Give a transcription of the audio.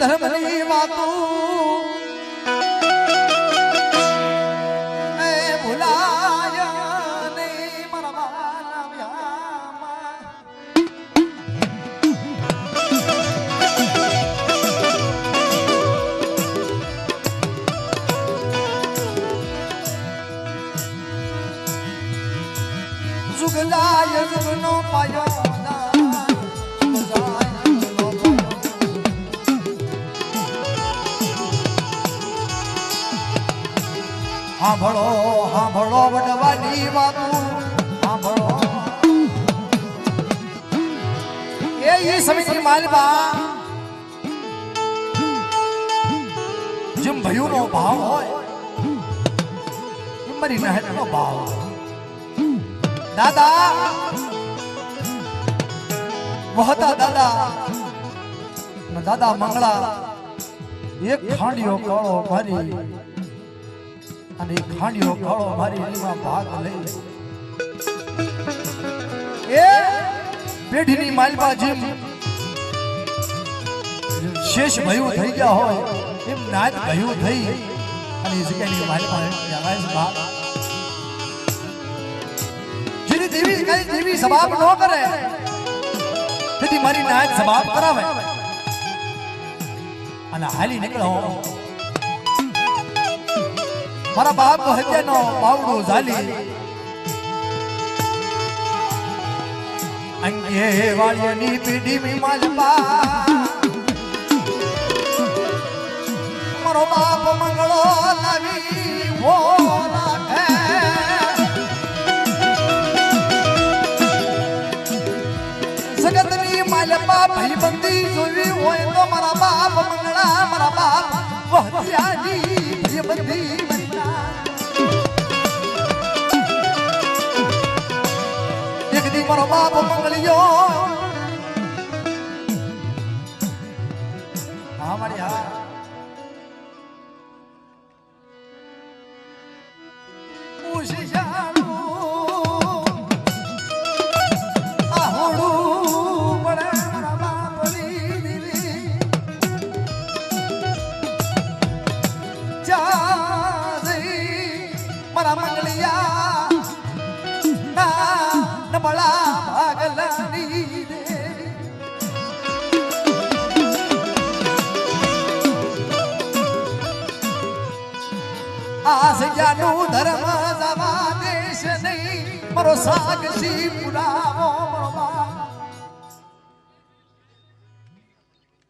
ધર્મની વાતો. જુગલાય જુગનો પાયો. સાંભળો સાંભળો વડવાની વાતો સાંભળો એ ઈ સમિતિની માલબા જેમ ભયુનો ભાવ હોય, એમ મારી નહેરનો ભાવ દાદા, વહતા દાદા દાદા મંગળા, એક ખાંડિયો કાળો મારી. અને ખાંડિયો કાળો મારી એમાં ભાગ લઈ એ પેઢીની માલમાં જેમ શેષ ભયું થઈ ગયા હોય, એમ નાદ ભયું થઈ અને એ જગ્યાની માલમાં જવાય ભાગ જેની દેવી કઈ દેવી સબાબ ન કરે, તેથી મારી નાયક સબાબ કરાવે. અને હાલી નીકળો. મારા બાપ હત્યાનો બાવડો ઝાલી. અંગે વાળીની પીડી મી માલપા મારો બાપ મંગળો લાવી વો રાખે. જગતની માલપા ભાઈબંધી જોવી હોય તો મારા બાપ મંગળા, મારા બાપ વહત્યાની ભાઈબંધી મારો બાપ મંગળિયો હા મારી હા ઉશિયાળું આહોડું નબળા ભાગલાની દેવી. આ સૈયાનું ધર્મ જવા દેશ નહીં મારો પુરાવો